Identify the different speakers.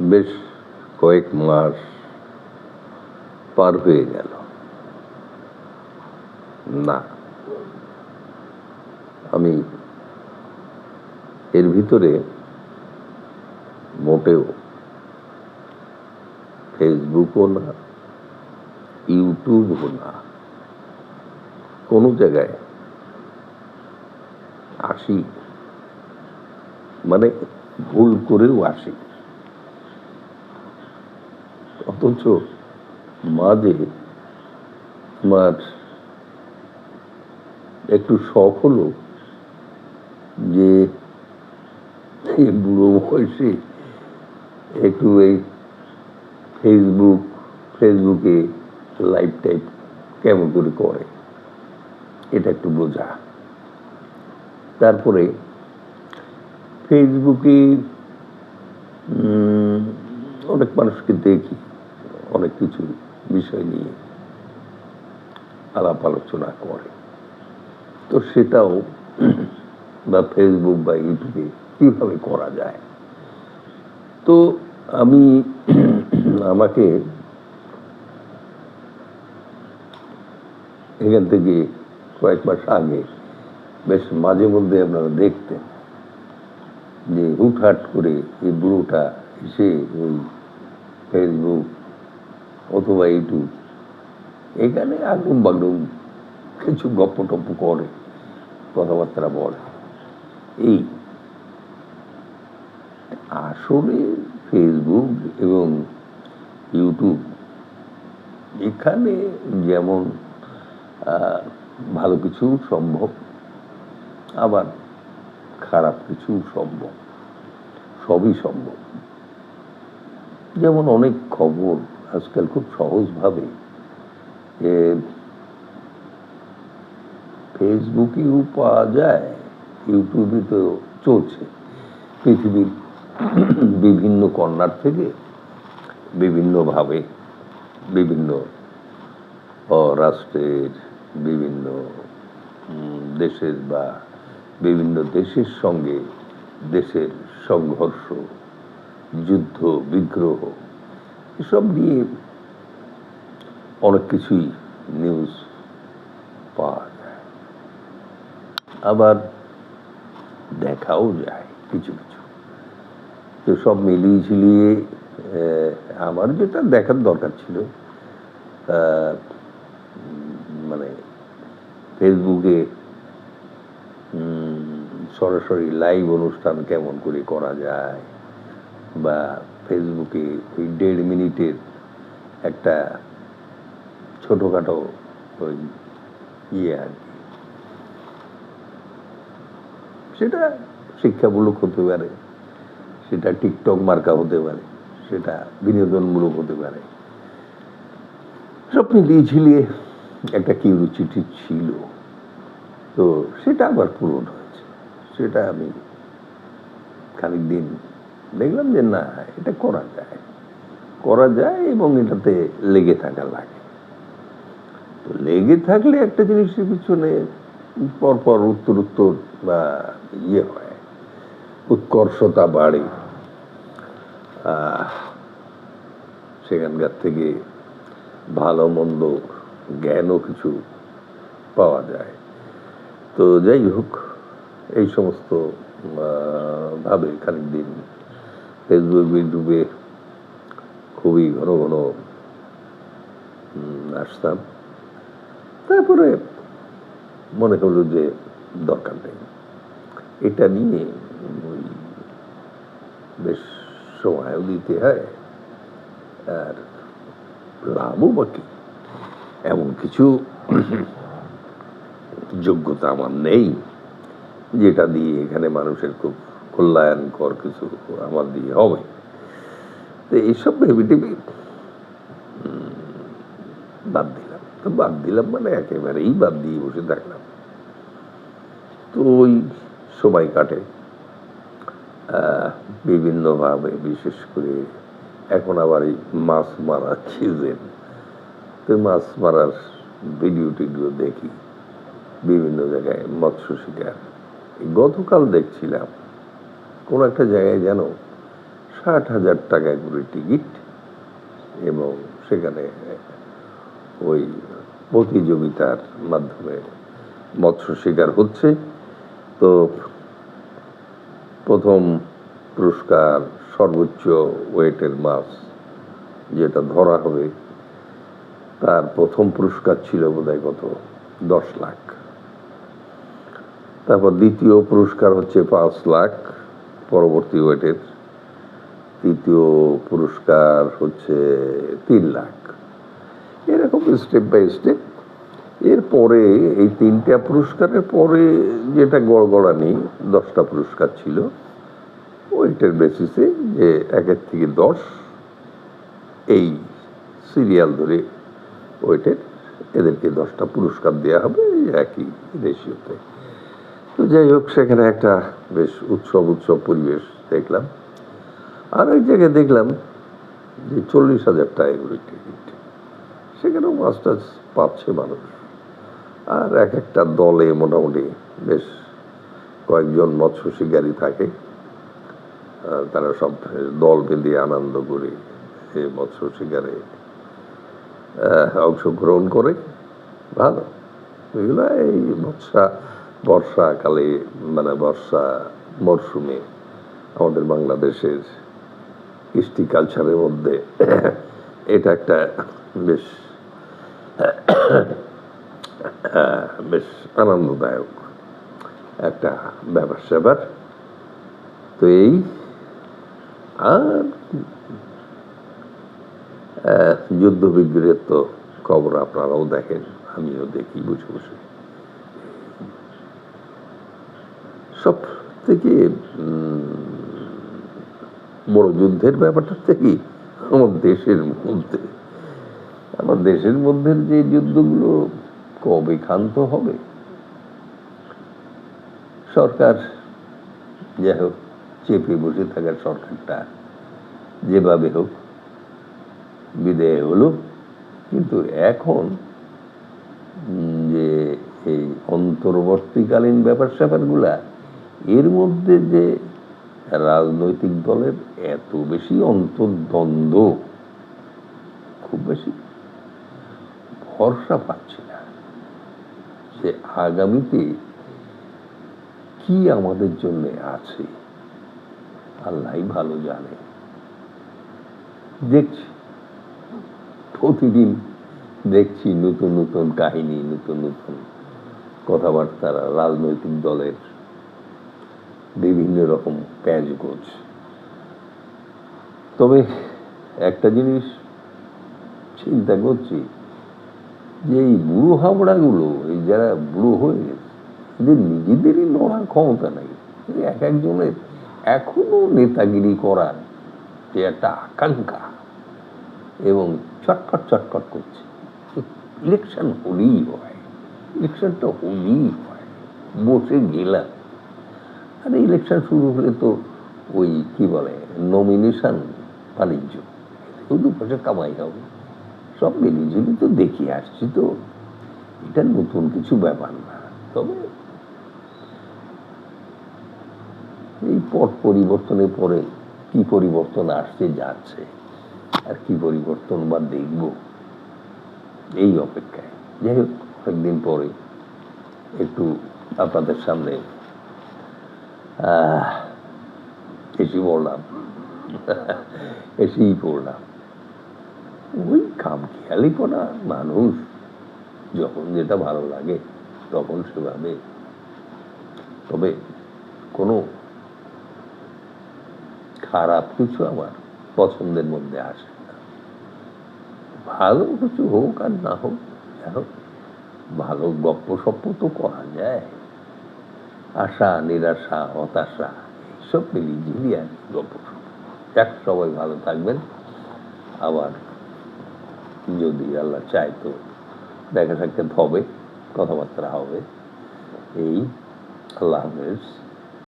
Speaker 1: বেশ কয়েক মাস পার হয়ে গেল। না, আমি এর ভিতরে মোটেও ফেসবুকও না, ইউটিউবও না, কোনো জায়গায় আসি। মানে ভুল করেও আসি। অথচ মাঝে আমার একটু শখ হলো যে বুড়ো বয়সে একটু এই ফেসবুক ফেসবুকে লাইভ টাইপ কেমন করে করে, এটা একটু বোঝা। তারপরে ফেসবুকে অনেক মানুষকে দেখি। অনেক কিছু বিষয় নিয়ে আলাপ আলোচনা করে। তো সেটাও বা ফেসবুক বা ইউটিউবে কীভাবে করা যায়? তো আমি আমাকে এখান থেকে কয়েক মাস আগে বেশ মাঝে মধ্যে আপনারা দেখতেন যে হুটহাট করে এই বুড়োটা এসে ওই ফেসবুক অথবা ইউটিউব এখানে আগুন বাগুন কিছু গপ্প টপ্প করে, কথাবার্তা বলে। এই আসলে ফেসবুক এবং ইউটিউব এখানে যেমন ভালো কিছু সম্ভব, আবার খারাপ কিছু সম্ভব, সবই সম্ভব। যেমন অনেক খবর আজকাল খুব সহজভাবে এ, ফেসবুকেও পাওয়া যায় ইউটিউবে তো চলছে। পৃথিবীর বিভিন্ন কর্নার থেকে বিভিন্নভাবে বিভিন্ন রাষ্ট্রের বিভিন্ন দেশের বা বিভিন্ন দেশের সঙ্গে দেশের সংঘর্ষ যুদ্ধ বিগ্রহ এসব নিয়ে অনেক কিছুই নিউজ পাওয়া যায়। আবার দেখাও যায় কিছু কিছু। তো সব মিলিয়ে ঝিলিয়ে আমার যেটা দেখার দরকার ছিল মানে ফেসবুকে সরাসরি লাইভ অনুষ্ঠান কেমন করে করা যায় বা ফেসবুকে ওই দেড় মিনিটের একটা ছোটোখাটো ওই ইয়ে আর কি। সেটা শিক্ষামূলক হতে পারে, সেটা টিকটক মার্কা হতে পারে, সেটা বিনোদনমূলক হতে পারে। সব ঝিলিয়ে একটা কিউরিচিটি ছিল, তো সেটা আবার পূরণ হয়েছে। সেটা আমি খানিক দিন দেখলাম যে না, এটা করা যায়। করা যায় এবং এটাতে লেগে থাকা লাগে। তো লেগে থাকলে একটা জিনিসের পিছনে পরপর উত্তর উত্তর বা ইয়ে হয়, উৎকর্ষতা বাড়ে। সেখানকার থেকে ভালো, মন্দ জ্ঞানও কিছু পাওয়া যায়। তো যাই হোক, এই সমস্ত ভাবে খানিক দিন ফেসবুক ইউটিউবে খুবই ঘন ঘন আসতাম। তারপরে মনে হলো যে দরকার নেই। এটা নিয়ে ওই বেশ সময়ও দিতে হয়। আর লাভও বাকি। এমন কিছু যোগ্যতা আমার নেই, যেটা দিয়ে এখানে মানুষের খুব কল্যাণকর কিছু আমার দিয়ে হবে। তো এইসব ভেবে টেবে বাদ দিলাম। তো বাদ দিলাম মানে একেবারেই বাদ দিয়ে বসে থাকলাম। তো ওই সময় কাটে। বিভিন্নভাবে বিশেষ করে এখন আবার এই মাছ মারার সিজন তো মাছ মারার ভিডিও টিডিও দেখি। বিভিন্ন জায়গায় মৎস্য শিকার। গতকাল দেখছিলাম কোন একটা জায়গায় যেন ষাট হাজার টাকা করে টিকিট এবং সেখানে ওই প্রতিযোগিতার মাধ্যমে মৎস্য শিকার হচ্ছে। তো প্রথম পুরস্কার সর্বোচ্চ ওয়েটের মাছ যেটা ধরা হবে, তার প্রথম পুরস্কার ছিল বোধহয় কত? দশ লাখ। তারপর দ্বিতীয় পুরস্কার হচ্ছে পাঁচ লাখ। পরবর্তী ওয়েটের তৃতীয় পুরস্কার হচ্ছে তিন লাখ। এরকম স্টেপ বাই স্টেপ এরপরে এই তিনটা পুরস্কারের পরে যেটা গড়গড়ানি, দশটা পুরস্কার ছিল, ওইটার বেসিসে যে একের থেকে দশ এই সিরিয়াল ধরে ওইটার এদেরকে দশটা পুরস্কার দেওয়া হবে, একই রেশিওতে তো যাই হোক, সেখানে একটা বেশ উৎসব উৎসব পরিবেশ দেখলাম। আর এক জায়গায় দেখলাম যে চল্লিশ হাজার টাকা করে টিকিট সেখানেও মাস্টার্স পাচ্ছে মানুষ। আর এক একটা দলে মোটামুটি বেশ কয়েকজন মৎস্য শিকারী থাকে। তারা সব দল বেঁধে আনন্দ করে এই মৎস্য শিকারে অংশগ্রহণ করে। ভালো। এগুলো এই বর্ষা বর্ষাকালে মানে বর্ষা মরশুমে আমাদের বাংলাদেশের কৃষ্টি কালচারের মধ্যে এটা একটা বেশ বেশ আনন্দদায়ক একটা ব্যাপার স্যাপার। তো এই আর যুদ্ধ বিগ্রহের তো খবর আপনারাও দেখেন, আমিও দেখি বসে বসে। সব থেকে বড় যুদ্ধের ব্যাপারটা থেকে আমার দেশের মধ্যে। আমার দেশের মধ্যে যে যুদ্ধগুলো কবে ক্ষান্ত হবে? সরকার, যাই হোক, চেপে বসে থাকার সরকারটা যেভাবে হোক, বিদায় হলো। কিন্তু এখন যে এই অন্তর্বর্তীকালীন ব্যাপার স্যাপারগুলা এর মধ্যে যে রাজনৈতিক দলের এত বেশি অন্তর্দ্বন্দ্ব, খুব বেশি ভরসা পাচ্ছি না। যে আগামীতে কি আমাদের জন্য আছে, আল্লাহ ভালো জানে। দেখছি। প্রতিদিন দেখছি নতুন নতুন কাহিনী, নতুন নতুন কথাবার্তা, রাজনৈতিক দলের বিভিন্ন রকম প্যাঁচগোছ তবে একটা জিনিস চিন্তা করছি, যে এই বুড়ো হাবড়াগুলো, এই যারা বুড়ো হয়ে গেছে, এদের নিজেদেরই লড়ার ক্ষমতা নেই। এক একজনের এখনও নেতাগিরি করার যে একটা আকাঙ্ক্ষা এবং চটপট চটপট করছে। ইলেকশন হলেই হয় ইলেকশনটা হলেই হয়, বসে গেলাম। আর ইলেকশন শুরু হলে তো ওই কি বলে নমিনেশন বাণিজ্য। শুধু পয়সা কামাই হবে। সব মিলিয়ে তো দেখি, আসছি তো। এটা নতুন কিছু ব্যাপার না। তবে এই পট পরিবর্তনের পরে কি পরিবর্তন আসছে, যাচ্ছে, আর কি পরিবর্তন বা দেখব, এই অপেক্ষায়। যাই হোক, অনেকদিন পরে একটু আপনাদের সামনে এসে পড়লাম এসেই পড়লাম ওই খাম খেয়ালি পড়া মানুষ যখন যেটা ভালো লাগে, তখন সেভাবে। তবে কোনো খারাপ কিছু আমার পছন্দের মধ্যে আসে না। ভালো কিছু হোক আর না হোক ভালো গপ্প সপ্প তো করা যায়। আশা, নিরাশা, হতাশা, সব মিলিয়ে ঝুলিয়ে আর গল্প যাক, সবাই ভালো থাকবেন। আবার যদি আল্লাহ চায় তো দেখা সাক্ষাৎ হবে, কথাবার্তা হবে। এই, আল্লাহ হাফেজ।